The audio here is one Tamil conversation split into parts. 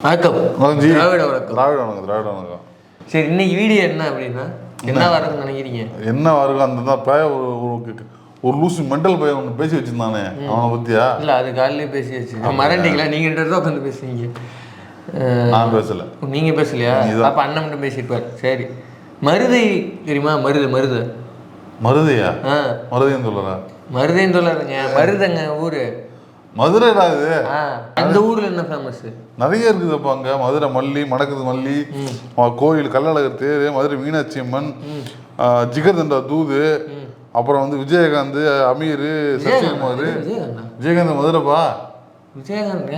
வணக்கம். திராவிட வணக்கம். திராவிட வணக்கம் திராவிட வணக்கம். சரி இன்னைக்கு வீடியோ என்ன அப்படின்னா என்ன? வரதுன்னு நினைக்கிறீங்க? என்ன வருங்க அந்த தான் பய ஒரு லூசு மெண்டல் பையன் ஒன்று பேசி வச்சிருந்தானே அவனை பத்தியா? இல்ல அது காலையிலே பேசியாச்சு மறண்டிங்களா நீங்க ரெண்டு பேரும் உட்காந்து பேசுறீங்க அஹ், நான் பேசல. நீங்க பேசலையா. அப்ப அண்ணன் மட்டும் பேசியிருப்பார். சரி. மருதை தெரியுமா? மருது மருது. மருதையா? மருதைன்னு சொல்லல. மருதைன்னு சொல்லாதுங்க. மருதங்க ஊரு. மதுரைடா இது. ஆ. அந்த ஊர்ல என்ன ஃபேமஸ் நிறைய இருக்குதுப்பா அங்க. மதுரை மல்லி மணக்குது மல்லி கோயில் கள்ளழகர் தேர் மதுரை மீனாட்சி அம்மன் ஜிகர்தண்டா தூது அப்புறம் வந்து விஜயகாந்த் அமீர் சசிகுமார். விஜயகாந்தா மதுரைப்பா? விஜயகாந்த்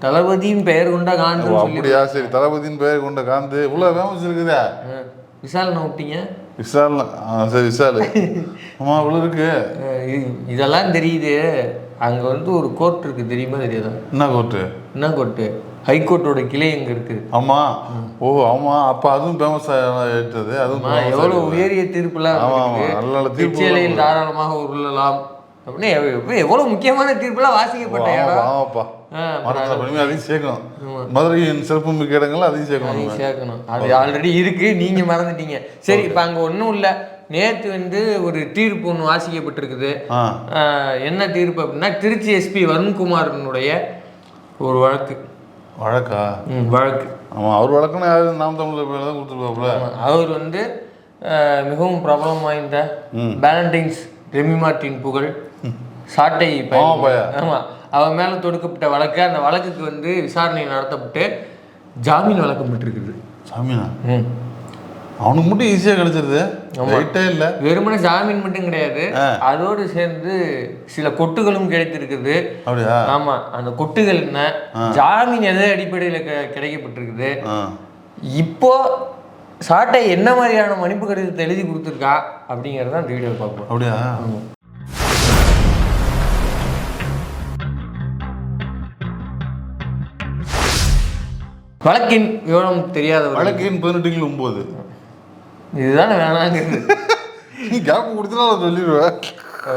தளபதியின் பெயர் கொண்ட காந்து அப்படியா? சரி தளபதியின் பெயர் கொண்ட காந்து. இவ்வளவு ஃபேமஸ் இருக்குதே. ஆ, விசால் நான் விட்டீங்க? விஷால் ஆ, சரி விஷால் ஆமா இவ்வளவு இருக்கு. இதெல்லாம் தெரியுது. அங்க வந்து ஒரு கோர்ட் இருக்கு தெரியுமா தெரியாதா? என்ன கோர்ட்டு? என்ன கோர்ட்டு? ஹைகோர்ட்டோட கிளை எங்க இருக்குது ஆமா ஓ ஆமா அப்ப அதுவும் ஃபேமஸ் ஆயிட்டது அதுவும் ஆயிட்டது. உயரிய தீர்ப்புலாம் ஆமா, இருக்குது. ஆமா, நல்ல தீர்ப்பு. தாராளமாக உருளலாம். அப்படின்னு எவ்வ- எவ்வ- எவ்வளவு முக்கியமான தீர்ப்புலாம் வாசிக்கப்பட்ட இடம். சேர்க்கணும். மதுரையின் சிறப்பு மிக்க இடங்கள் அதையும் சேர்க்கணும் சேர்க்கணும். அது ஆல்ரெடி இருக்கு நீங்க மறந்துட்டீங்க. சரி இப்ப அங்க ஒண்ணும் இல்ல. நேத்து வந்து ஒரு தீர்ப்பு ஒன்று வாசிக்கப்பட்டிருக்குது. என்ன தீர்ப்பு அப்படின்னா திருச்சி எஸ்பி வருண்குமாரனுடைய ஒரு வழக்கு. வழக்கா? வழக்கு. ஆமா அவர் வழக்குன்னு யாரு நாம் தமிழர் பேர் தான் கொடுத்துருப்பாப்புல. அவர் வந்து மிகவும் பிரபலம் வாய்ந்த வேலண்டைன்ஸ் ரெமி மார்ட்டின் புகழ். சாட்டை பையன். ஆமா, பையன். ஆமா. அவன் மேல தொடுக்கப்பட்ட வழக்கு அந்த வழக்குக்கு வந்து விசாரணை நடத்தப்பட்டு ஜாமீன் வழங்கப்பட்டிருக்குது சாமியா ம். அவனுக்கு மட்டும் ஈஸியா கிடைச்சிருது. ரைட்டே இல்ல. வெறுமனே ஜாமீன் மட்டும் கிடையாது. அதோடு சேர்ந்து சில கொட்டுகளும் கிடைத்திருக்குது அப்படியா? ஆமா. அந்த கொட்டுகள் என்ன? ஜாமீன் எதை அடிப்படையில் கிடைக்கப்பட்டிருக்குது? இப்போ சாட்டை என்ன மாதிரியான மன்னிப்பு கடிதத்தை எழுதி கொடுத்துருக்கா அப்படிங்கிறத அந்த வீடியோ பார்ப்போம். அப்படியா? வழக்கின் விவரம் தெரியாதவர் வழக்கின் பதினெட்டுக்கு ஒன்பது இதுதானே வேணாங்கிறது நீ கேப் கொடுத்தா நான் சொல்லிடுவேன்.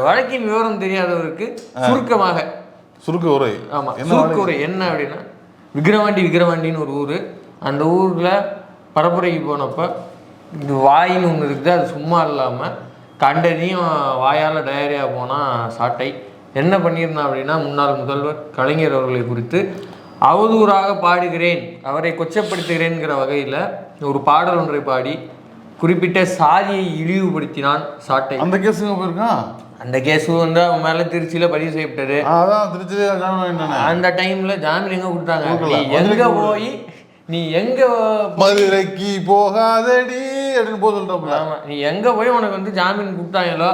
வழக்கின் விவரம் தெரியாதவருக்கு சுருக்கமாக. சுருக்க உரை. ஆமா என்ன சுருக்க உரை என்ன அப்படின்னா விக்கிரவாண்டி விக்கிரவாண்டின்னு ஒரு ஊர். அந்த ஊர்ல பரப்புரைக்கு போனப்ப இது வாயின்னு ஒன்று இருக்குது அது சும்மா இல்லாமல் கண்டதையும் வாயால் டயரியா போனால் சாட்டை. என்ன பண்ணியிருந்தான் அப்படின்னா முன்னாள் முதல்வர் கலைஞர் அவர்களை குறித்து அவதூறாக பாடுகிறேன் அவரை கொச்சப்படுத்துகிறேன்கிற வகையில் ஒரு பாடல் ஒன்றை பாடி குறிப்பிட்ட சாதியை இழிவுபடுத்தினான் சாட்டை. அந்த கேஸுங்க போயிருக்கான் அந்த கேஸு வந்து அவன் மேலே திருச்சியில் பதிவு செய்யப்பட்டது. ஆ, அதான் திருச்சியிலே அந்த டைம்ல ஜாமீன் எங்க கொடுத்தாங்க? எங்க போய் நீ எங்க மதுரைக்கு போகாதடி அப்படின்னு போக சொல்லிட்டோம்ல ஆமா நீ எங்க போய் உனக்கு வந்து ஜாமீன் கொடுத்தாங்களோ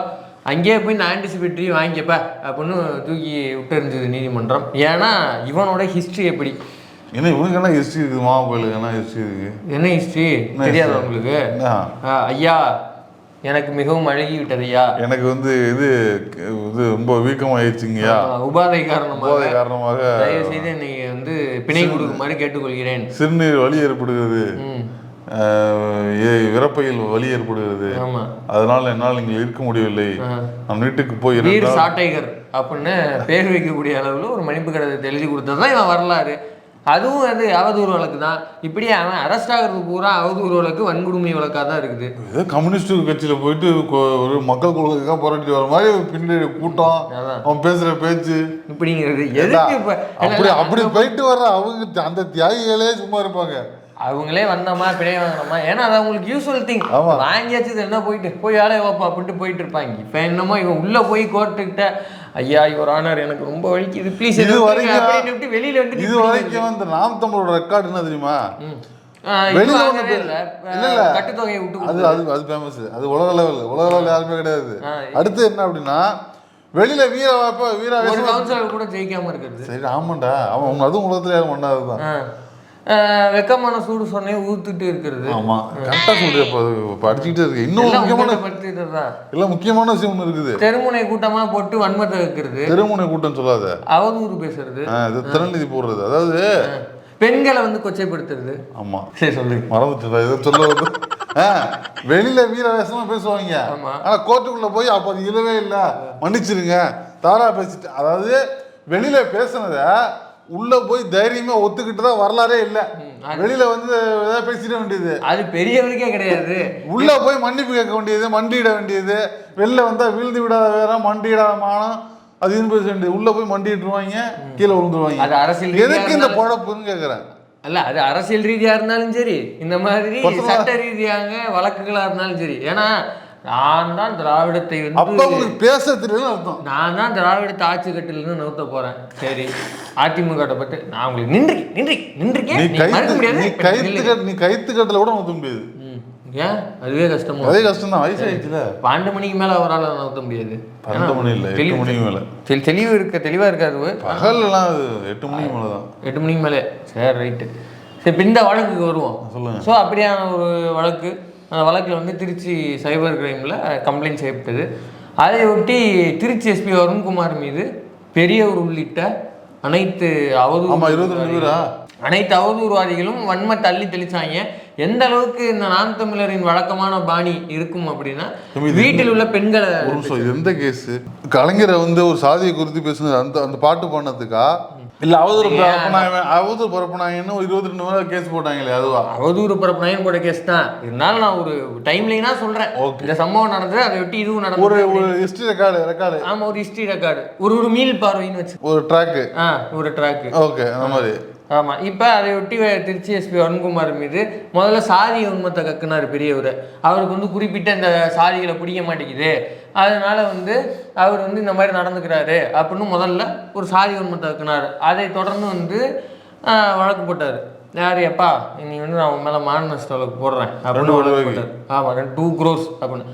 அங்கேயே போய் நான் ஆன்டிசிபேட்டரி வாங்கிக்கப்ப அப்படின்னு தூக்கி விட்டு இருந்தது நீதிமன்றம். ஏன்னா இவனோட ஹிஸ்டரி எப்படி? என்ன இவனுக்கு என்ன ஹிஸ்ட்ரி இருக்குது மாமா கோயிலுக்கு என்ன ஹிஸ்ட்ரி இருக்கு? என்ன ஹிஸ்டரி என்ன தெரியாது? உங்களுக்கு? என்ன? ஐயா எனக்கு மிகவும் அழகி விட்டது ஐயா எனக்கு வந்து இது இது ரொம்ப வீக்கமாயிடுச்சுங்கய்யா. ஆ, உபாதை காரணமாக போதை காரணமாக தயவு செய்து நீங்க வந்து பிணை கொடுக்குமாறு கேட்டுக்கொள்கிறேன். சிறுநீர் வலி ஏற்படுகிறது. இறப்பையில் வலி ஏற்படுகிறது. அதனால் என்னால் இங்கே இருக்க முடியவில்லை. நான் வீட்டுக்கு போய் வீர் சாட்டைகர் அப்படின்னு பேர் வைக்கக்கூடிய அளவில் ஒரு மன்னிப்பு கடிதத்தை எழுதி கொடுத்தது தான் இவன் வரலாறு. அதுவும் வந்து அவதூறு வழக்கு தான். இப்படியே அவன் அரெஸ்ட் ஆகிறது பூரா அவதூறு வழக்கு வன்கொடுமை வழக்காக தான் இருக்குது. ஏதோ கம்யூனிஸ்ட் கட்சியில போயிட்டு ஒரு மக்கள் கொள்கைக்காக போராட்டி வர மாதிரி பின்னாடி கூட்டம். அவன் பேசுற பேச்சு. இப்படிங்கிறது எதுக்கு அப்படி அப்படி போயிட்டு வர்ற அவங்க அந்த தியாகிகளே சும்மா இருப்பாங்க. அவங்களே வந்தோமா பிணை வாங்கினோமா? ஏன்னா அது அவங்களுக்கு யூஸ்வல் திங். வாங்கியாச்சு என்ன போயிட்டு? போய் வேலையை வைப்பா அப்படின்ட்டு போயிட்டு இருப்பாங்க. இப்போ என்னமோ இவன் உள்ள போய் கோர்ட்டுக்கிட்ட ஐயா இவர் ஆனார் எனக்கு ரொம்ப வலிக்குது. ப்ளீஸ் இது வரைக்கும் வெளியில வந்து இது வரைக்கும் இந்த நாம் தமிழோட ரெக்கார்டு என்ன தெரியுமா? வெளியில வந்து- இல்ல. கட்டுத்தொகையை விட்டு அது அது அது ஃபேமஸ் அது உலக லெவல் உலக லெவல் யாருமே கிடையாது. அடுத்து என்ன அப்படின்னா வெளியில வீர வீர கூட ஜெயிக்காம இருக்கிறது. சரி ஆமாண்டா. அவன் அதுவும் உலகத்துல யாரும் ஆ. வெக்கமான சூடு சொன்னே ஊத்துட்டு இருக்கிறது. ஆமா கரெக்டா சொல்றியா இப்போ அடிச்சுக்கிட்டே இருக்கு. இன்னும் முக்கியமான தான் இல்ல முக்கியமான விஷயம் ஒண்ணு இருக்குது. தெருமுனை கூட்டமா போட்டு வன்மத்தை வைக்கிறது. தெருமுனை கூட்டம் சொல்லாத. அவதூறு பேசுறது. திறநிதி போடுறது. அதாவது பெண்களை வந்து கொச்சைப்படுத்துறது. ஆமா. சரி சொல்லுங்க மறந்துட்டு இதை சொல்ல வந்து வெளியில வீர வேஷமா பேசுவாங்க. ஆனா கோர்ட்டுக்குள்ள போய் அப்ப அது இல்லவே இல்ல. மன்னிச்சிருங்க. தாரா பேசிட்டு அதாவது வெளியில பேசுனத உள்ள போய் தைரியமா ஒத்துக்கிட்டு தான் வரலாறே இல்ல. வெளியில வந்து ஏதாவது பேசிட வேண்டியது. அது பெரியவருக்கே கிடையாது. உள்ள போய் மன்னிப்பு கேட்க வேண்டியது மண்டியிட வேண்டியது. வெளில வந்தா வீழ்ந்து விடாத வேற மண்டியிடாத மானம் அது பேச வேண்டியது. உள்ள போய் மண்டிட்டுருவாங்க கீழே விழுந்துருவாங்க. அது அரசியல் ரீதியா எதுக்கு இந்த பொழப்புன்னு கேக்குறேன். அல்ல அது அரசியல் ரீதியா இருந்தாலும் சரி இந்த மாதிரி சட்ட ரீதியாக வழக்குகளா இருந்தாலும் சரி. ஏன்னா நான் தான் திராவிடத்தை வந்து உங்களுக்கு பேச தெரியலன்னு அர்த்தம்? நான் தான் திராவிடத்தை ஆட்சி கட்டிலிருந்து நவுத்த போறேன். சரி அதிமுக ட்ட பட்டு நான் உங்களுக்கு நின்று நின்று நின்றுக்கே நீ கைத்து நீ கைத்து கட்டுல கூட நவுத்த முடியாது. ஏன்? அதுவே கஷ்டமா? அதே கஷ்டம் தான் வயசாயிடுச்சுல பன்னெண்டு மணிக்கு மேல அவரால் நவுத்த முடியாது. பன்னெண்டு மணி இல்ல எட்டு மணிக்கு மேல. தெளி- தெளிவு இருக்க தெளிவா இருக்காது பகல்லாம் அது எட்டு மணிக்கு மேல தான் எட்டு மணிக்கு மேலே. சரி ரைட்டு சரி இப்போ இந்த வழக்குக்கு வருவோம். சொல்லுங்க. ஸோ அப்படியான ஒரு வழக்கு. அந்த வழக்கில் வந்து திருச்சி சைபர் கிரைமில் கம்ப்ளைண்ட் செய்யப்பட்டது. அதை ஒட்டி திருச்சி எஸ்பி வருண்குமார் மீது பெரியவர் உள்ளிட்ட அனைத்து அவதூறு அனைத்து அவதூறுவாதிகளும் வன்ம தள்ளி தெளிச்சாங்க. எந்த அளவுக்கு இந்த நான் தமிழரின் வழக்கமான பாணி இருக்கும் அப்படின்னா வீட்டில் உள்ள பெண்களை ஒரு நிமிஷம் இது எந்த கேஸ் கலைஞரை வந்து ஒரு சாதியை குறித்து பேசுனது அந்த அந்த பாட்டு பண்ணதுக்கா இல்ல அவதூறு அவதூறு பரப்புனாங்கன்னு ஒரு இருபத்தி ரெண்டு பேர் கேஸ் போட்டாங்களே அதுவா? அவதூறு பரப்புனாயும் கூட கேஸ் தான். இருந்தாலும் நான் ஒரு டைம்லைனா சொல்றேன். Okay. இந்த சம்பவம் நடந்தது அதை ஒட்டி இதுவும் ஒரு நடந்தது. ஒரு ஹிஸ்டரி ரெக்கார்டு ரெக்கார்டு ஆமா ஒரு ஹிஸ்டரி ரெக்கார்டு ஒரு ஒரு மீள் பார்வைன்னு வச்சு ஒரு ட்ராக்கு ஆ ஒரு ட்ராக் ஓகே அந்த மாதிரி. ஆமா இப்போ அதை ஒட்டி திருச்சி எஸ்பி அருண்குமார் மீது முதல்ல சாதி உண்மத்தை கக்குனார் பெரியவர். அவருக்கு வந்து குறிப்பிட்ட இந்த சாதிகளை பிடிக்க மாட்டேங்குது. அதனால வந்து அவர் வந்து இந்த மாதிரி நடந்துக்கிறாரு அப்படின்னு முதல்ல ஒரு சாதி உண்மத்தை கக்குனார். அதை தொடர்ந்து வந்து வழக்கு போட்டார். யார் எப்பா நீ வந்து நான் உன் மேலே மான நஷ்ட வழக்கு போடுறேன் அப்படின்னு வழக்கு. போட்டார். ஆமாம் ரெண்டு டூ க்ரோஸ் அப்படின்னு.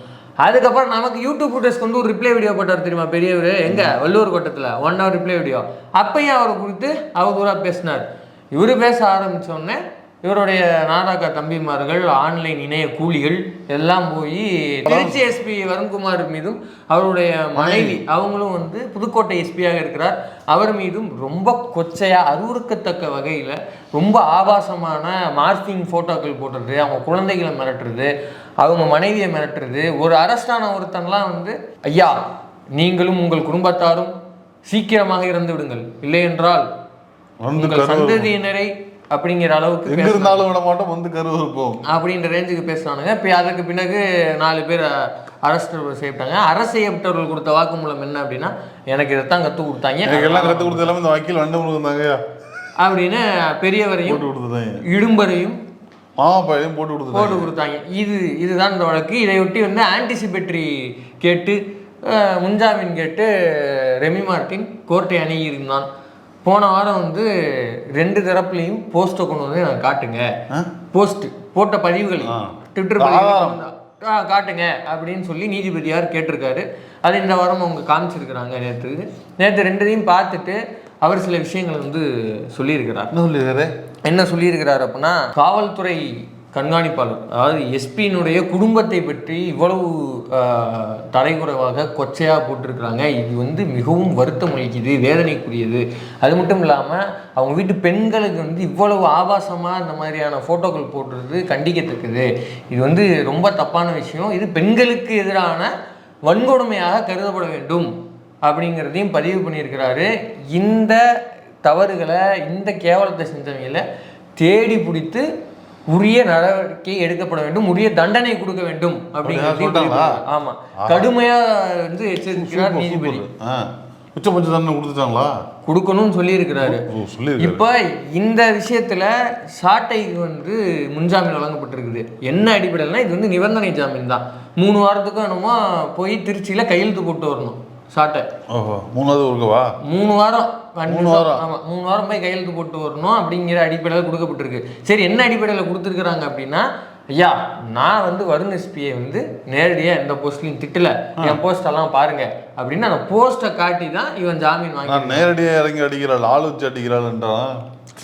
அதுக்கப்புறம் நமக்கு யூடியூப் ஃபுட்டேஸ்க்கு வந்து ஒரு ரிப்ளை வீடியோ போட்டார் தெரியுமா பெரியவர்? எங்க? வள்ளூர் கோட்டத்தில். ஒன் ஹவர் ரிப்ளை வீடியோ அப்பயும் அவரை குறித்து அவதூறாக பேசினார். இவர் பேச ஆரம்பிச்ச உடனே இவருடைய நாடாக்கா தம்பிமார்கள் ஆன்லைன் இணைய கூலிகள் எல்லாம் போய் திருச்சி எஸ்பி வருண்குமார் மீதும் அவருடைய மனைவி அவங்களும் வந்து புதுக்கோட்டை எஸ்பியாக இருக்கிறார். அவர் மீதும் ரொம்ப கொச்சையா அருவருக்கத்தக்க வகையில் ரொம்ப ஆபாசமான மார்பிங் ஃபோட்டோக்கள் போடுறது அவங்க குழந்தைகளை மிரட்டுறது அவங்க மனைவியை மிரட்டுறது. ஒரு அரஸ்டான ஒருத்தன்லாம் வந்து ஐயா நீங்களும் உங்கள் குடும்பத்தாரும் சீக்கிரமாக இறந்து விடுங்கள். இல்லை என்றால் உங்கள் சந்ததியினரை அப்படிங்கிற அளவுக்கு எங்க. இருந்தாலும் விட மாட்டோம் வந்து கருவறுப்போம். அப்படின்ற ரேஞ்சுக்கு பேசுனானுங்க. இப்போ அதுக்கு பிறகு நாலு பேர் அரெஸ்ட் செய்யப்பட்டாங்க. அரசு செய்யப்பட்டவர்கள் கொடுத்த வாக்குமூலம் என்ன அப்படின்னா எனக்கு இதைத்தான் கற்றுக் கொடுத்தாங்க. எனக்கு எல்லாம் கத்து கொடுத்த எல்லாமே இந்த வக்கீல் வண்டு கொடுத்தாங்க அப்படின்னு பெரியவரையும் இடும்பரையும் மாமா பையனையும் போட்டு கொடுத்துட்டாங்க போட்டு கொடுத்தாங்க. இது இதுதான் இந்த வழக்கு. இதையொட்டி வந்து ஆன்டிசிபேட்டரி கேட்டு முன்ஜாமீன் கேட்டு ரெமி மார்ட்டின் கோர்ட்டை அணுகியிருந்தான். போன வாரம் வந்து ரெண்டு தரப்புலையும் போஸ்ட்டை கொண்டு வந்து நான் காட்டுங்க? போஸ்ட் போட்ட பதிவுகள். ட்விட்டர் காட்டுங்க அப்படின்னு சொல்லி நீதிபதியார் கேட்டிருக்காரு. அது இந்த வாரம் அவங்க காமிச்சிருக்கிறாங்க நேற்று நேற்று ரெண்டுத்தையும் பார்த்துட்டு அவர் சில விஷயங்களை வந்து சொல்லியிருக்கிறார். என்ன சொல்லிடுறாரு என்ன சொல்லியிருக்கிறார் அப்படின்னா காவல்துறை கண்காணிப்பாளர். அதாவது எஸ்பியினுடைய குடும்பத்தை பற்றி இவ்வளவு ஆஹ், கொச்சையாக போட்டிருக்கிறாங்க. இது வந்து மிகவும் வருத்தம் அளிக்குது வேதனைக்குரியது. அது மட்டும் இல்லாமல் அவங்க வீட்டு பெண்களுக்கு வந்து இவ்வளவு ஆபாசமாக இந்த மாதிரியான ஃபோட்டோக்கள் போடுறது கண்டிக்கத்தக்கது. இது வந்து ரொம்ப தப்பான விஷயம். இது பெண்களுக்கு எதிரான வன்கொடுமையாக கருதப்பட வேண்டும் அப்படிங்கிறதையும் பதிவு பண்ணியிருக்கிறாரு. இந்த தவறுகளை இந்த கேவலத்தை செஞ்சவங்களை தேடி பிடித்து உரிய நடவடிக்கை எடுக்கப்பட வேண்டும் உரிய தண்டனை கொடுக்க வேண்டும்? பண்ணியிருக்காரு. ஆமா. கடுமையா வந்து எச்சரிக்கிறார் நீதிபதி. உச்சபட்ச தண்டனை கொடுத்துட்டாங்களா? கொடுக்கணும்னு சொல்லியிருக்கிறாரு. இப்போ இந்த விஷயத்துல சாட்டைக்கு வந்து முன்ஜாமீன் வழங்கப்பட்டிருக்குது. என்ன அடிப்படையில்னா இது வந்து நிபந்தனை ஜாமீன் தான். மூணு வாரத்துக்கும் என்னமோ போய் திருச்சியில கையெழுத்து போட்டு வரணும் சாட்டை. ஓஹோ மூணாவது ஒருக்கவா மூணு வாரம். மூணு வாரம். ஆமா மூணு வாரம் போய் கையெழுத்து போட்டு வரணும் அப்படிங்கிற அடிப்படையில் கொடுக்கப்பட்டிருக்கு. சரி என்ன அடிப்படையில் கொடுத்துருக்குறாங்க அப்படின்னா ஐயா நான் வந்து வருண் எஸ்பியை வந்து நேரடியாக எந்த போஸ்ட்லையும் திட்டல. என் போஸ்ட் எல்லாம் பாருங்க அப்படின்னு அந்த போஸ்ட்டை காட்டி தான் இவன் ஜாமீன் வாங்கி நேரடியாக இறங்கி அடிக்கிறாள் ஆள் வச்சு அடிக்கிறாள்ன்றான்.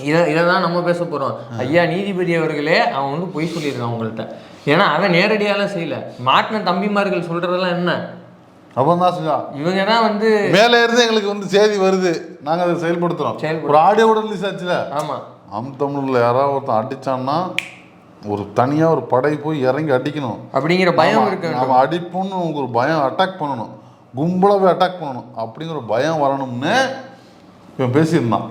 இதை இதை தான் நம்ம பேச போகிறோம் ஐயா நீதிபதி அவர்களே அவன் வந்து பொய் சொல்லியிருக்கான் உங்கள்கிட்ட ஏன்னா அவன் நேரடியாலாம் செய்யல. மாட்டின தம்பிமார்கள் சொல்றதெல்லாம் என்ன? அப்போ தான் செஞ்சான் இவங்க தான் வந்து மேலே இருந்து எங்களுக்கு வந்து செய்தி வருது. நாங்கள் அதை செயல்படுத்துகிறோம் செயல்படுத்துறோம். ஒரு ஆடியோட ரிலீஸ் ஆச்சுல? ஆமா. அம் தமிழில் யாராவது ஒருத்தன் அடிச்சான்னா ஒரு தனியாக ஒரு படை போய் இறங்கி அடிக்கணும். அப்படிங்கிற பயம் இருக்கு நம்ம அடிப்போம்னு ஒரு பயம் அட்டாக் பண்ணணும். கும்பலாக போய் அட்டாக் பண்ணணும். அப்படிங்கிற பயம் வரணும்னு இவன் பேசியிருந்தான்.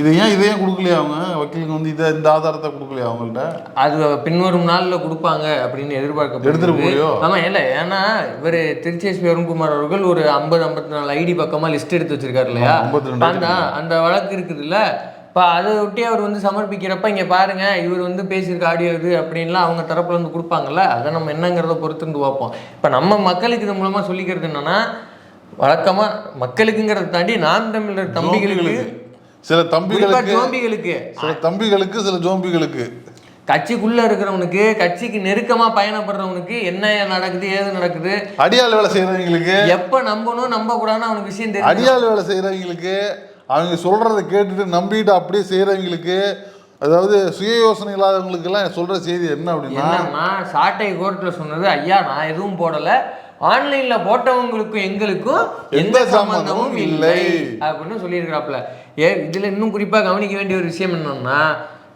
இது ஏன் இதை ஏன் கொடுக்கலையா அவங்க? வக்கீலுக்கு வந்து இதை இந்த ஆதாரத்தை கொடுக்கலையா அவங்கள்ட்ட அது பின்வரும் நாள்ல கொடுப்பாங்க அப்படின்னு எடுத்துட்டு எதிர்பார்க்கப்படுது போறியோ? ஆமா இல்ல. ஏன்னா இவர் திருச்சி எஸ்பி அருண்குமார் அவர்கள் ஒரு ஐம்பது ஐம்பத்தி நாலு ஐடி பக்கமா லிஸ்ட் எடுத்து வச்சிருக்காரு இல்லையா? ஆமா, 52 அந்த அந்த வழக்கு இருக்குதுல்ல இப்போ அதை ஒட்டி அவர் வந்து சமர்ப்பிக்கிறப்ப இங்க பாருங்க இவர் வந்து பேசியிருக்க ஆடியோ இது அப்படின்லாம் அவங்க தரப்புல இருந்து கொடுப்பாங்கல்ல. அதை நம்ம என்னங்கிறத பொறுத்து இருந்து பார்ப்போம். இப்போ நம்ம மக்களுக்கு இது மூலமா சொல்லிக்கிறது என்னன்னா வழக்கமா மக்களுக்குங்கிறத தாண்டி நாம் தமிழர் தம்பிகளுக்கு. சில தம்பிகளுக்கு ஜோம்பிகளுக்கு. சில தம்பிகளுக்கு சில ஜோம்பிகளுக்கு. கட்சிக்குள்ள இருக்கிறவனுக்கு கட்சிக்கு நெருக்கமா பயணப்படுறவனுக்கு என்ன நடக்குது ஏது நடக்குது? அடியாள் வேலை செய்யறவங்களுக்கு எப்ப நம்பணும் நம்ப கூடாதுன்னு அவனுக்கு விஷயம் தெரியும். அடியாள் வேலை செய்யறவங்களுக்கு அவங்க சொல்றத கேட்டுட்டு நம்பிட்டு அப்படியே செய்யறவங்களுக்கு அதாவது சுய யோசனை இல்லாதவங்களுக்கு எல்லாம் சொல்ற செய்தி என்ன அப்படின்னா என்னன்னா சாட்டை கோர்ட்ல சொன்னது ஐயா நான் எதுவும் போடல. ஆன்லைன்ல போட்டவங்களுக்கும் எங்களுக்கும் எந்த சம்பந்தமும் இல்லை. அப்படின்னு சொல்லியிருக்கிறாப்புல. ஏ இதுல இன்னும் குறிப்பா கவனிக்க வேண்டிய ஒரு விஷயம் என்னன்னா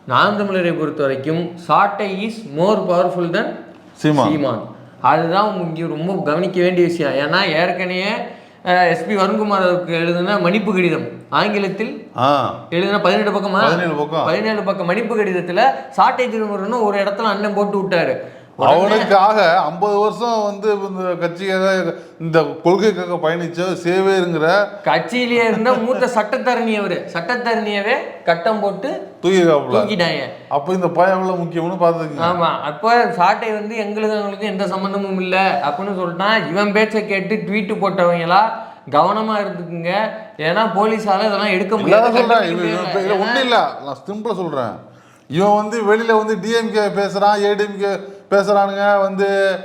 நாம் தமிழரை பொறுத்த வரைக்கும் Saattai is more powerful than Seeman. அதுதான் இங்க ரொம்ப கவனிக்க வேண்டிய விஷயம். ஏன்னா ஏற்கனவே எஸ்பி வருண்குமார் அவருக்கு எழுதின மன்னிப்பு கடிதம். ஆங்கிலத்தில் எழுதின பதினெட்டு பக்கமா? பதினேழு பக்கம். பதினேழு பக்கம் மன்னிப்பு கடிதத்துல சாட்டை திருமுருகன் ஒரு இடத்துல அண்ணன் போட்டு விட்டாரு. அவனுக்காக ஐம்பது வருஷம் வந்து இந்த கட்சிக்காக இந்த கொள்கைக்காக பயணிச்ச சேவேருங்கிற கட்சியிலேயே இருந்த மூத்த சட்டத்தரணி அவரு. சட்டத்தரணியவே கட்டம் போட்டு தூக்கி காப்புல தூக்கிட்டாங்க. அப்போ இந்த பயம் எவ்வளவு முக்கியம்னு பார்த்துக்கங்க. ஆமா. அப்போ சாட்டை வந்து எங்களுக்கு அவங்களுக்கு எந்த சம்பந்தமும் இல்லை அப்படின்னு சொல்லிட்டான். இவன் பேச்சை கேட்டு ட்வீட் போட்டவங்களா கவனமா இருந்துக்குங்க. ஏன்னா போலீஸால இதெல்லாம் எடுக்க முடியாது. சொல்றேன். ஒன்றும் இல்லை. நான் சிம்பிளாக சொல்றேன். இவன் வந்து வெளியில வந்து டிஎம்கே பேசுறான் ஏடிஎம்கே பேசுறானுங்க வந்து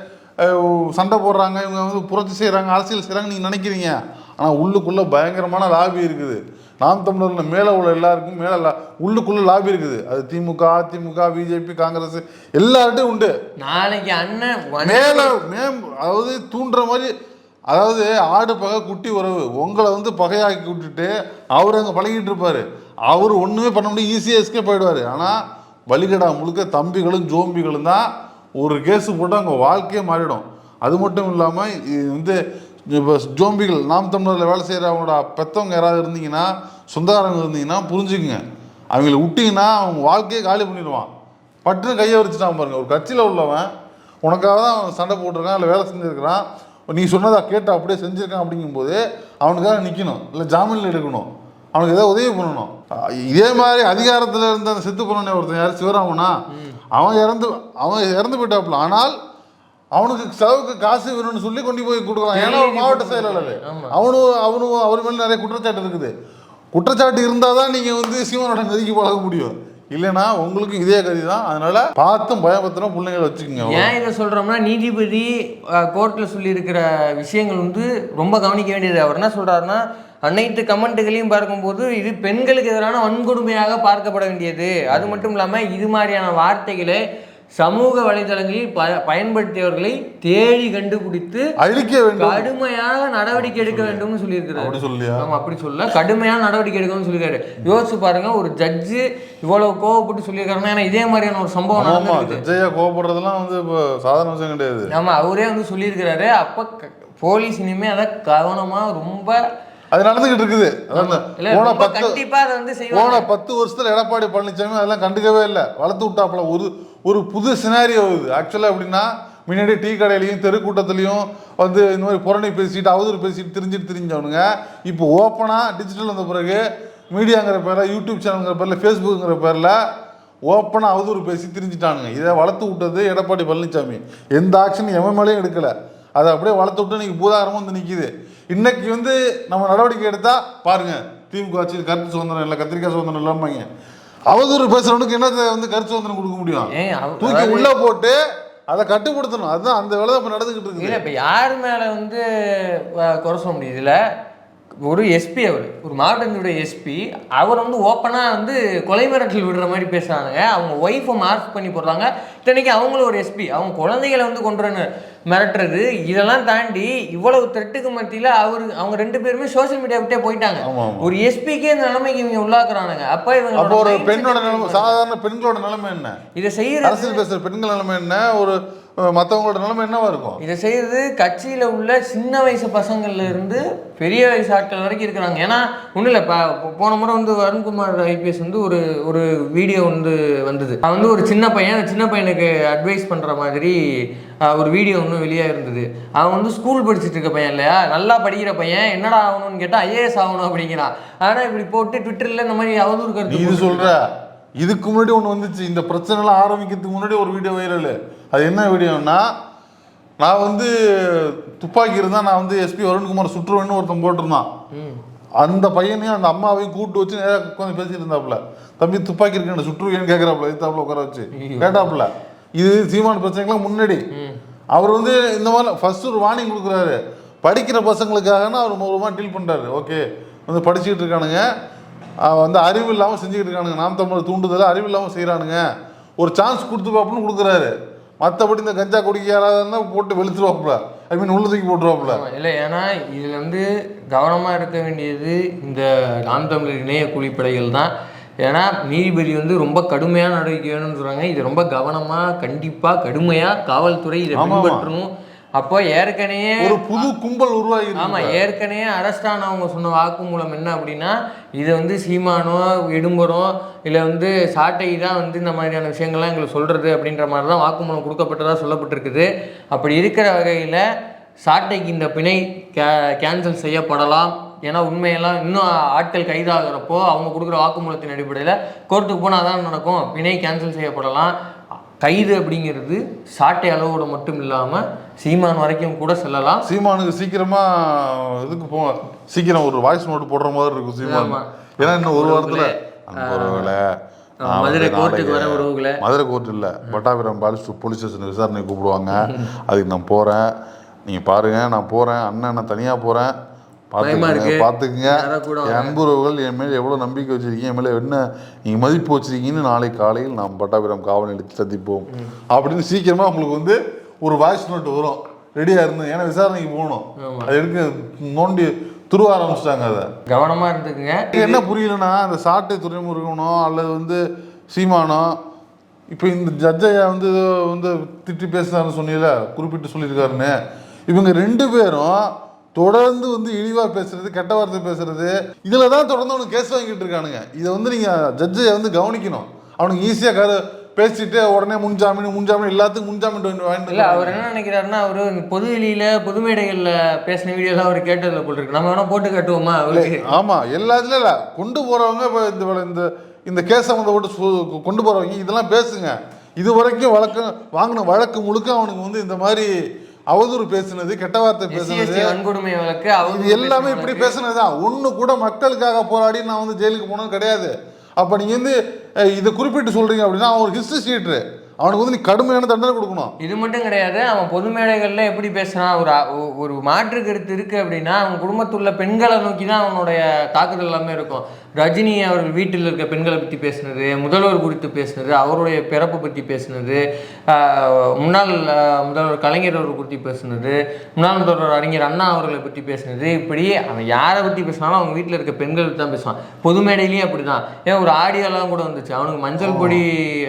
சண்டை போடுறாங்க இவங்க வந்து புரட்சி செய்றாங்க அரசியல் செய்றாங்க நீங்க நினைக்கிறீங்க. ஆனா உள்ளுக்குள்ள பயங்கரமான லாபி இருக்குது. நாம் தமிழர்ல மேல உள்ள எல்லாருக்கும் மேல லா- உள்ளுக்குள்ள லாபி இருக்குது. அது திமுக அதிமுக பிஜேபி காங்கிரஸ் எல்லார்ட்டையும் உண்டு. நாளைக்கு அண்ணன் மேல மேம் அதாவது தூண்டுற மாதிரி அதாவது ஆடு பகை குட்டி உறவு உங்களை வந்து பகையாக்கி விட்டுட்டு அவர் அங்கே பழகிட்டு இருப்பாரு. அவர் ஒன்றுமே பண்ண முடியும் ஈஸியாக எஸ்கேப் ஆயிடுவாரு. ஆனால் வலிகடா முழுக்க தம்பிகளும் ஜோம்பிகளும் தான் ஒரு கேஸு போட்டால் அவங்க வாழ்க்கையே மாறிடும். அது மட்டும் இல்லாமல் இது வந்து இப்போ ஜோம்பிகள் நாம் தமிழரில் வேலை செய்கிறவங்களோட பெற்றவங்க யாராவது இருந்தீங்கன்னா சொந்தக்காரங்க இருந்தீங்கன்னா புரிஞ்சுக்குங்க. அவங்கள விட்டிங்கன்னா அவங்க வாழ்க்கையே காலி பண்ணிடுவான். பட்டுன்னு கையை வச்சுட்டான் பாருங்கள் ஒரு கட்சியில் உள்ளவன் உனக்காக தான் அவன் சண்டை போட்டிருக்கான் இல்லை வேலை செஞ்சுருக்கிறான். நீ சொன்னதை கேட்டு அப்படியே செஞ்சுருக்கான் அப்படிங்கும்போது அவனுக்காக நிற்கணும் இல்லை ஜாமீனில் எடுக்கணும். அவனுக்கு ஏதாவது உதவி பண்ணணும். இதே மாதிரி அதிகாரத்தில் இருந்த அந்த செத்து போனவனே ஒருத்தன் யார் சிவராமனா அவன் இறந்து அவன் இறந்து போயிட்டாப்புல. ஆனால் அவனுக்கு செலவுக்கு காசு வேணும்னு சொல்லி கொண்டு போய் கொடுக்குறான் ஏன்னா மாவட்ட செயலாளர். அவனும் அவனும் அவர் மேலே நிறைய குற்றச்சாட்டு இருக்குது. குற்றச்சாட்டு இருந்தால் தான் நீங்கள் வந்து சீவனோட நெருக்கி பழக முடியும். இல்லைன்னா உங்களுக்கும் இதே கதி தான் அதனால பார்த்தும் பயபத்திரம் பிள்ளைங்களை வச்சுக்கோங்க. ஏன் இதை சொல்கிறோம்னா நீதிபதி கோர்ட்டில் சொல்லியிருக்கிற விஷயங்கள் வந்து ரொம்ப கவனிக்க வேண்டியது. அவர் என்ன சொல்கிறாருன்னா அனைத்து கமெண்ட்டுகளையும் பார்க்கும்போது இது பெண்களுக்கு எதிரான வன்கொடுமையாக பார்க்கப்பட வேண்டியது. அது மட்டும் இல்லாமல் இது மாதிரியான வார்த்தைகளை சமூக வலைதளங்களில் ப பயன்படுத்தியவர்களை தேடி கண்டுபிடித்து அழிக்க வேண்டும். கடுமையாக நடவடிக்கை எடுக்க வேண்டும்னு சொல்லியிருக்கிறாரு. அப்படி சொல்லியா? ஆமா அப்படி சொல்ல. கடுமையான நடவடிக்கை எடுக்கணும்னு சொல்லியிருக்காரு. யோசிச்சு பாருங்க ஒரு ஜட்ஜு இவ்வளவு கோவப்பட்டு சொல்லியிருக்காருன்னா ஏன்னா இதே மாதிரியான ஒரு சம்பவம் நடந்திருக்கு ஜெயா கோவப்படுறதெல்லாம் வந்து இப்போ சாதாரண விஷயம் கிடையாது. ஆமா அவரே வந்து சொல்லியிருக்கிறாரு. அப்ப போலீஸ் இனிமே அதை கவனமா ரொம்ப அது நடந்துகிட்டு இருக்குது. போன பத்து கண்டிப்பா அதை வந்து போன பத்து வருஷத்துல எடப்பாடி பழனிசாமி அதெல்லாம் கண்டுக்கவே இல்லை. வளர்த்து விட்டாப்புல. ஒரு ஒரு புது சினாரியோ இது. ஆக்சுவலாக எப்படின்னா முன்னாடி டீ கடையிலையும் தெருக்கூட்டத்துலையும் வந்து இந்த மாதிரி புரணி பேசிட்டு அவதூறு பேசிட்டு தெரிஞ்சுட்டு தெரிஞ்சவனுங்க. இப்போ ஓப்பனாக டிஜிட்டல் வந்த பிறகு மீடியாங்கிற பேரில் யூடியூப் சேனல்ங்கிற பேரில் ஃபேஸ்புக்குங்கிற பேரில் ஓப்பனாக அவதூறு பேசி திரிஞ்சிட்டானுங்க. இதை வளர்த்து விட்டது எடப்பாடி பழனிசாமி எந்த ஆக்ஷனும் எவன் மேலேயும் எடுக்கலை. அதை அப்படியே வளர்த்து விட்டு இன்னைக்கு பூதாகரமும் வந்து நிற்கிது இன்றைக்கி வந்து நம்ம நடவடிக்கை எடுத்தால் பாருங்கள் திமுக ஆட்சியில் கருத்து சுதந்திரம் இல்லை கத்திரிக்காய் சுதந்திரம் இல்லாமங்க அவதூறு பேசுறவனுக்கு என்னத்தை வந்து கருத்து சுதந்திரம் கொடுக்க முடியும்? தூக்கி உள்ள போட்டு அதை கட்டுப்படுத்தணும். அதுதான் அந்த வேலை தான் இப்ப நடந்துகிட்டு இருக்குது. இல்ல இப்ப யார் மேல வந்து குறை சொல்ல முடியுது? இதுல ஒரு எஸ்பி அவர். ஒரு மாவட்டத்தினுடைய எஸ்பி அவர் வந்து ஓப்பனா வந்து கொலை மிரட்டல் விடுற மாதிரி பேசுறாங்க. அவங்க ஒய்ஃபை மார்க் பண்ணி போடுறாங்க. இத்தனைக்கு அவங்களும் ஒரு எஸ்பி அவங்க குழந்தைகளை வந்து கொண்டு மிரட்டுறது. இதெல்லாம் தாண்டி இவ்வளவு த்ரெட்டுக்கு மத்தியில அவரு அவங்க ரெண்டு பேருமே சோஷியல் மீடியா விட்டே போயிட்டாங்க. ஒரு எஸ்பிக்கே இந்த நிலைமைக்கு இவங்க உள்ளாக்குறானுங்க. அப்ப இவங்க அப்போ ஒரு பெண்ணோட நிலைமை சாதாரண பெண்களோட நிலைமை என்ன? இதை செய்யறது அரசியல் பேசுற பெண்கள் நிலைமை என்ன? ஒரு மற்றவங்களோட நிலைமை என்னவா இருக்கும்? இதை செய்யறது கட்சியில் உள்ள சின்ன வயசு பசங்கள்ல இருந்து பெரிய வயசு ஆட்கள் வரைக்கும் இருக்கிறாங்க. ஏன்னா ஒன்றும் இல்லை இப்போ போன முறை வந்து வருண்குமார் ஐபிஎஸ் வந்து ஒரு ஒரு வீடியோ வந்து வந்தது. அவன் வந்து ஒரு சின்ன பையன் அந்த சின்ன பையனுக்கு அட்வைஸ் பண்ணுற மாதிரி ஒரு வீடியோ ஒன்று வெளியாக இருந்தது. அவன் வந்து ஸ்கூல் படிச்சுட்டு இருக்க பையன் இல்லையா? நல்லா படிக்கிற பையன் என்னடா ஆகணும்னு கேட்டால் ஐஏஎஸ் ஆகணும் அப்படிங்கிறான். ஆனால் இப்படி போட்டு ட்விட்டரில் இந்த மாதிரி அவதூறு கருத்து இது சொல்ற. இதுக்கு முன்னாடி ஒன்று வந்துச்சு. இந்த பிரச்சனைலாம் ஆரம்பிக்கிறதுக்கு முன்னாடி ஒரு வீடியோ வைரல் அது என்ன வீடியோன்னா நான் வந்து துப்பாக்கி இருந்தால் நான் வந்து எஸ்பி வருண்குமார் சுற்றுவேன்னு ஒருத்தன் போட்டிருந்தான். அந்த பையனையும் அந்த அம்மாவையும் கூப்பிட்டு வச்சு நேராக உட்காந்து பேசிட்டு இருந்தாப்புல. தம்பி துப்பாக்கி இருக்கு சுற்றுவேன்னு கேட்குறாப்புல எத்தாப்புல உட்கார வச்சு. கேட்டாப்புல. இது சீமான பிரச்சனைக்கெல்லாம் முன்னாடி. அவர் வந்து இந்த மாதிரி ஃபர்ஸ்ட் ஒரு வார்னிங் கொடுக்குறாரு. படிக்கிற பசங்களுக்காகனா அவர் மூலமாக டீல் பண்ணுறாரு ஓகே வந்து படிச்சுக்கிட்டு இருக்கானுங்க. வந்து அறிவு இல்லாமல் செஞ்சுக்கிட்டு இருக்கானுங்க. நாம் தமிழர் தூண்டுதல அறிவு இல்லாமல் செய்கிறானுங்க ஒரு சான்ஸ் கொடுத்து பார்ப்போம்னு கொடுக்குறாரு. மற்றபடி இந்த கஞ்சா குடிக்க யாராவது போட்டு வெளுத்துருவாப்புல. ஐ மீன் உள்ள தூக்கி போட்டுருவாப்புல. இல்லை ஏன்னா இதில் வந்து கவனமாக இருக்க வேண்டியது இந்த நாம் தமிழர் இணைய கூலிப்படைகள் தான். ஏன்னா நீதிபதி வந்து ரொம்ப கடுமையான நடவடிக்கை வேணும்னு சொல்கிறாங்க இது ரொம்ப கவனமாக கண்டிப்பாக கடுமையாக காவல்துறை இதை. பின்பற்றணும். அப்போ ஏற்கனவே ஒரு புது கும்பல் உருவாகி ஆமாம் ஏற்கனவே அரஸ்ட் ஆனவங்க சொன்ன வாக்குமூலம் என்ன அப்படின்னா இது வந்து சீமானோ இடும்பரோ இல்லை வந்து சாட்டை தான் வந்து இந்த மாதிரியான விஷயங்கள்லாம் எங்களுக்கு சொல்கிறது அப்படின்ற மாதிரி தான் வாக்குமூலம் கொடுக்கப்பட்டதா சொல்லப்பட்டிருக்குது. அப்படி இருக்கிற வகையில் சாட்டைக்கு இந்த பிணை கே கேன்சல் செய்யப்படலாம். ஏன்னா உண்மையெல்லாம் இன்னும் ஆட்கள் கைதாகிறப்போ அவங்க கொடுக்குற வாக்குமூலத்தின் அடிப்படையில் கோர்ட்டுக்கு போனால் தான் நடக்கும். பிணை கேன்சல் செய்யப்படலாம். கைது அப்படிங்கிறது சாட்டை அளவோட மட்டும் இல்லாமல் சீமான் வரைக்கும் கூட செல்லலாம். சீமானுக்கு சீக்கிரமா இதுக்கு போ சீக்கிரம் ஒரு வாய்ஸ் நோட் போடுற மாதிரி இருக்கும் சீமான். ஏன்னா இன்னும் ஒரு வாரத்துல அன்பு உறவுகளே, நான் மதுரை கோர்ட்டுக்கு வர நாளைக்கு- உறவுகளை மதுரை கோர்ட் இல்ல. பட்டாபிரம் பாலிஸ் போலீஸ் ஸ்டேஷன் விசாரணை கூப்பிடுவாங்க. அதுக்கு நான் போறேன். நீங்க பாருங்க நான் போறேன். அண்ணன் நான் தனியா போறேன். பயமா பார்த்துக்குங்க. பார்த்துக்குங்க. அன்புறவுகள் என் மேல் எவ்வளோ நம்பிக்கை வச்சிருக்கீங்க என் மேலே என்ன நீங்கள் மதிப்பு வச்சிருக்கீங்கன்னு நாளை காலையில் நாம் பட்டாபிரம் காவல் நிலையத்தில் சந்திப்போம். அப்படின்னு சீக்கிரமா உங்களுக்கு வந்து ஒரு வாய்ஸ் நோட் வரும். ரெடியாக இருந்து ஏன்னா விசாரணைக்கு போகணும். அது எடுக்க நோண்டி துருவ ஆரம்பிச்சிட்டாங்க அதை. கவனமாக இருந்துக்குங்க. என்ன புரியலன்னா அந்த சாட்டை துறைமுருகனோ அல்லது வந்து சீமானோ இப்போ இந்த ஜட்ஜையா வந்து வந்து திட்டி பேசுனாருன்னு சொன்னீல குறிப்பிட்டு சொல்லியிருக்காருன்னு. இவங்க ரெண்டு பேரும் தொடர்ந்து வந்து இழிவா பேசுறது கெட்ட வார்த்தை பேசுறது இதுல தான் தொடர்ந்து அவனுக்கு கேஸ் வாங்கிட்டு இருக்கானுங்க. இதை வந்து நீங்க ஜட்ஜை வந்து கவனிக்கணும். அவனுக்கு ஈஸியா கரு பேசிட்டு உடனே முன்ஜாமீன் முன்ஜாமீன் எல்லாத்துக்கும் முன்ஜாமீன் வாங்கி- வாங்கிட்டு இல்லை அவர் என்ன நினைக்கிறாருன்னா அவர் பொது வெளியில பொது மேடைகளில் பேசின வீடியோலாம் அவர் கேட்டதில் போட்டிருக்கு நம்ம வேணா போட்டு காட்டுவோமா அவருக்கு? ஆமா எல்லாத்துலயும் இல்ல. கொண்டு போறவங்க இப்ப இந்த இந்த இந்த கேஸ் சம்மந்தப்பட்டு சு- கொண்டு போறவங்க இதெல்லாம் பேசுங்க. இது வரைக்கும் வழக்கு வாங்கின வழக்கு முழுக்க அவனுக்கு வந்து இந்த மாதிரி அவதூறு பேசுனது கெட்ட வார்த்தை பேசுனது. வன்கொடுமை வழக்கு இது அவர் எல்லாமே இப்படி பேசுனதுதான் ஒண்ணு கூட மக்களுக்காக போராடி நான் வந்து ஜெயிலுக்கு போனது கிடையாது. அப்ப நீங்க வந்து இதை குறிப்பிட்டு சொல்றீங்க அப்படின்னா அவன் ஒரு ஹிஸ்டரி ஷீட்ரு அவனுக்கு வந்து நீ கடுமையான தண்டனை கொடுக்கணும். இது மட்டும் கிடையாது அவன் பொது மேடைகளில் எப்படி பேசுறான்? ஒரு ஒரு மாற்று கருத்து இருக்கு அப்படின்னா அவன் குடும்பத்துள்ள பெண்களை நோக்கி தான் அவனுடைய தாக்குதல் எல்லாமே இருக்கும். ரஜினி அவர்கள் வீட்டில் இருக்க பெண்களை பற்றி பேசுனது முதல்வர் குறித்து பேசுனது அவருடைய பிறப்பு பற்றி பேசுனது முன்னாள் முதல்வர் கலைஞர் அவர்கள் குறித்து பேசுனது முன்னாள் முதல்வர் அறிஞர் அண்ணா அவர்களை பற்றி பேசுனது. இப்படி அவன் யாரை பற்றி பேசினாலும் அவங்க வீட்டில் இருக்க பெண்கள் தான் பேசுவான். பொது மேடையிலையும் அப்படி தான் ஏன் ஒரு ஆடியோலாம் கூட வந்துச்சு. அவனுக்கு மஞ்சள் பொடி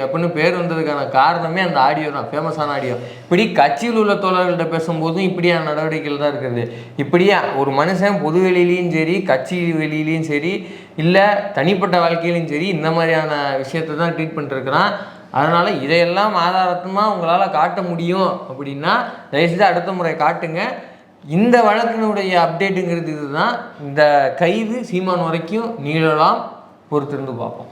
அப்படின்னு பேர் வந்ததுக்கான காரணமே அந்த ஆடியோ தான். ஃபேமஸான ஆடியோ இப்படி கட்சியில் உள்ள தோழர்கள்ட்ட பேசும்போதும் இப்படியான நடவடிக்கைகள் தான் இருக்குது. இப்படியே ஒரு மனுஷன் பொது வெளியிலையும் சரி கட்சி வெளியிலையும் சரி இல்லை தனிப்பட்ட வாழ்க்கையிலையும் சரி இந்த மாதிரியான விஷயத்தை தான் ட்ரீட் பண்ணிட்டுருக்கிறான். அதனால் இதையெல்லாம் ஆதாரத்தமாக உங்களால் காட்ட முடியும் அப்படின்னா தயவுசெய்து அடுத்த முறை காட்டுங்க. இந்த வழக்கினுடைய அப்டேட்டுங்கிறது இதுதான். இந்த கைது சீமான் வரைக்கும் நீளலாம் பொறுத்திருந்து பார்ப்போம்.